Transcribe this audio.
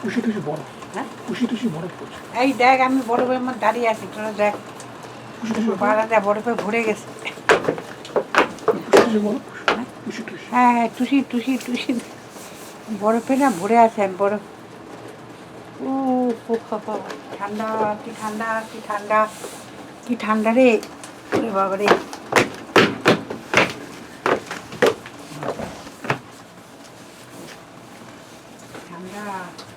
পুষি টুসি বড়। হ্যাঁ? পুষি টুসি বড় পড়ছে এই দেখ আমি বরফের মধ্যে দাঁড়িয়ে আছি তোরা দেখ। পাড়াটা বরফে ভরে গেছে। টুসি হ্যাঁ? হ্যাঁ টুসি টুসি টুসি বরফে না ভরে আছে বরফ ও ঠান্ডা কি ঠান্ডা কি ঠান্ডা। কি ঠান্ডা রে। বাবা রে ঠান্ডা